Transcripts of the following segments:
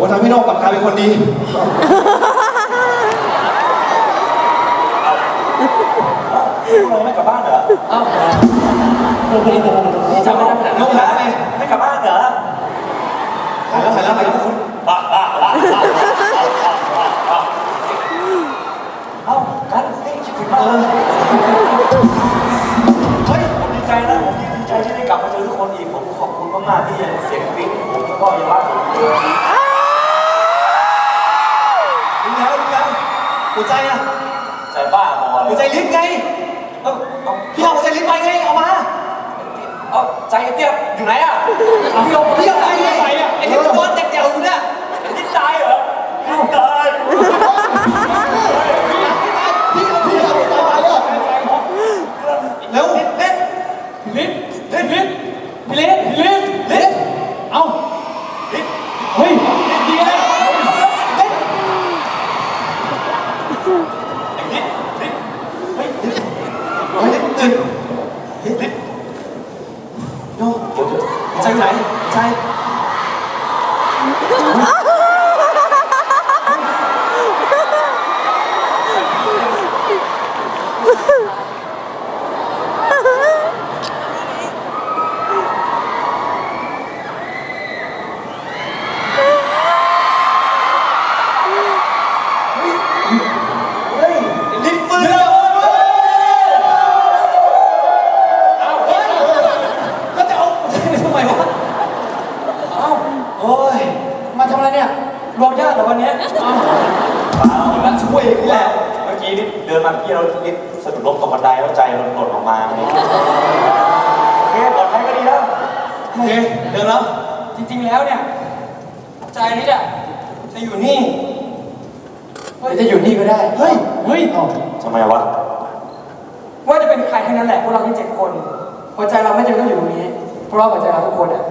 ผมทำให้น้องกลับกลายเป็นคนดี เราไม่กลับบ้านเหรอเอ้าจำไม่ได้ขนาดน้องหาไปไม่กลับบ้านเหรอหายแล้วหายแล้วหายแล้วคุณบ้าบ้าบ้าบ้าเอ้ากานเฮ้ยคิดถึงมากเลยเฮ้ยผมดีใจนะผมดีใจที่ได้กลับมาเจอทุกคนอีกผมขอบคุณมากๆที่ยังเสียงกรี๊งผมแล้วก็ยังรักผม หัวใจอะใจบ้าบอเลหัวยใจลิฟต์ไงเอ้าเอาพี่เอาหัวใจลิฟต์ไปไงเอามาเอาใจไอ้เตี้ยอยู่ไหนอะพี่ลงพี่เอาไปไงไอ้ที่มันโดนเด็กเดี่ยวอยู่เนี่ย นี่ตายเหรอไม่ตาย พี่เอาพี่เอาไปไปอะแล้วเล่น ลิฟเล่นลิฟพี่ลิฟพี่ลิฟ เล่น เอ้าเฮ้ยดีนะ เล่น นี่นี่ เฮ้ยเฮ้ยเฮ้ยโยใจอยู่ไหนใจ เฮ้ยลิ้นฟื้น เดี๋ยวเฮ้ยแล้วจะเอาทำไมวะ เอ้าโอ้ย มาทำอะไรเนี่ยรวมญาติเหรอวันเนี้ยเอ้าเปล่าแล้วช่วยนี่แหละ เมื่อกี้นี่เดินมาเมื่อกี้เราลิ้นสะดุดล้มตกบันไดแล้วใจมันหล่นออกมาเลยโอเคปลอดภัยก็ดีแล้วโอเคเดินแล้ว จริงๆแล้วเนี่ย ใจนี่แหละจะอยู่นี่ เฮ้ยจะอยู่นี่ก็ได้ เฮ้ย เฮ้ยทำไมวะ ว่าจะเป็นใครทั้งนั้นแหละพวกเราทั้งเจ็ดคน หัวใจเราไม่จำเป็นต้องอยู่ตรงนี้ เพราะว่าหัวใจเราทุกคนอะ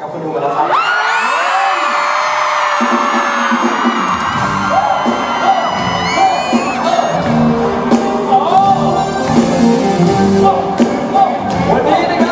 กับคุณดูมาแล้วครับ